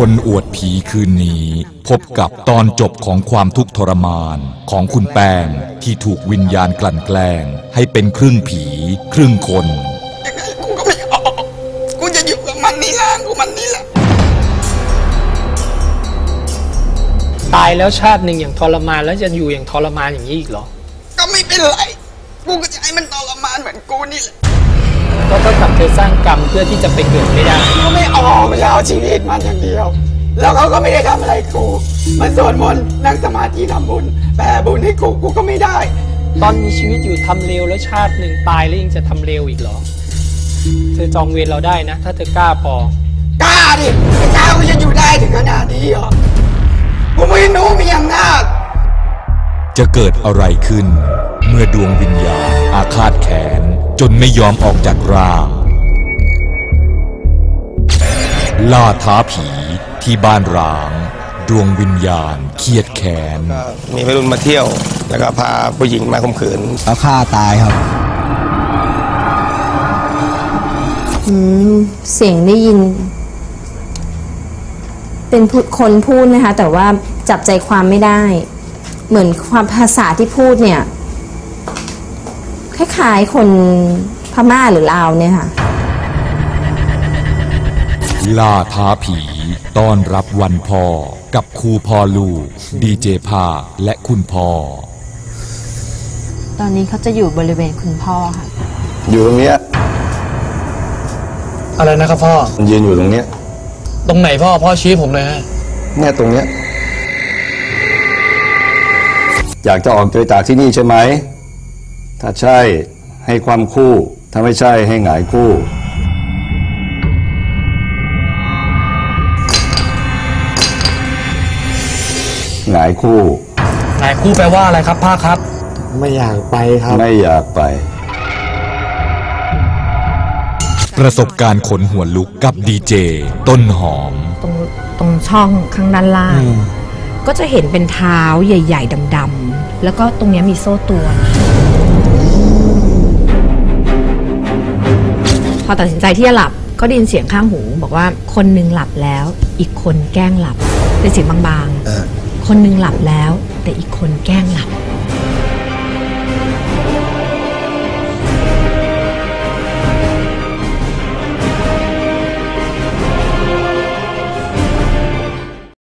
คนอวดผีคืนนี้ พบกับตอนจบของความทุกข์ทรมานของคุณแป้งที่ถูกวิญญาณกลั่นแกล้ง ให้เป็นครึ่งผี ครึ่งคนยังไงกูก็ไม่ออก กูจะอยู่กับมันนี่ร่างกูมันนี่แหละ ตายแล้วชาติหนึ่งอย่างทรมานแล้วจะอยู่อย่างทรมานอย่างนี้อีกเหรอ ก็ไม่เป็นไร กูก็จะให้มันทรมานเหมือนกูนี่แหละ ก็เท่ากับเธอสร้างกรรมเพื่อที่จะไปเกิดไม่ได้กูไม่ออกจะเอาชีวิตมันอย่างเดียว แล้วเขาก็ไม่ได้ทำอะไรกูมันสวดมนต์นั่งสมาธิทำบุญแผ่บุญให้กูกูก็ไม่ได้ ตอนมีชีวิตอยู่ทำเลวแล้วชาติหนึ่งตายแล้วยังจะทำเลวอีกเหรอ เธอจองเวรเราได้นะ ถ้าเธอกล้าพอ กล้าดิไม่กล้ากูจะอยู่ได้ถึงขนาดนี้เหรอกูไม่รู้มีอำนาจ จะเกิดอะไรขึ้น เมื่อดวงวิญญาณอาฆาตแขน จนไม่ยอมออกจากร่าง ล่าท้าผีที่บ้านร้าง ดวงวิญญาณเครียดแค้นก็มีวัยรุ่นมาเที่ยว แล้วก็พาผู้หญิงมาข่มขืน แล้วฆ่าตายครับ อืมเสียงได้ยิน เป็นพูดคนพูดนะคะ แต่ว่าจับใจความไม่ได้ เหมือนความภาษาที่พูดเนี่ย คล้ายๆคนพม่าหรือลาวเนี่ยค่ะ ล่าท้าผีต้อนรับวันพ่อ กับครูพ่อลูกดีเจภาคและคุณพ่อ ตอนนี้เขาจะอยู่บริเวณคุณพ่อค่ะ อยู่ตรงเนี้ยอะไรนะครับพ่อ มันยืนอยู่ตรงเนี้ยตรงไหนพ่อพ่อชี้ผมเลยฮะเนี่ยตรงเนี้ยอยากจะออกไปจากที่นี่ใช่ไหม ถ้าใช่ให้ความคู่ ถ้าไม่ใช่ให้หงายคู่ หงายคู่ไหนคู่แปลว่าอะไรครับพ่อครับ ไม่อยากไปครับ ไม่อยากไป ประสบการณ์ขนหัวลุกกับดีเจต้นหอม ตรงตรงช่องข้างด้านล่าง ก็จะเห็นเป็นเท้าใหญ่ ๆดำๆแล้วก็ตรงเนี้ยมีโซ่ตรวน พอตัดสินใจที่จะหลับก็ได้ยินเสียงข้างหู บอกว่าคนหนึงหลับแล้ว อีกคนแกล้งหลับเป็นเสียงบางๆ คนหนึงหลับแล้ว แต่อีกคนแกล้งหลับ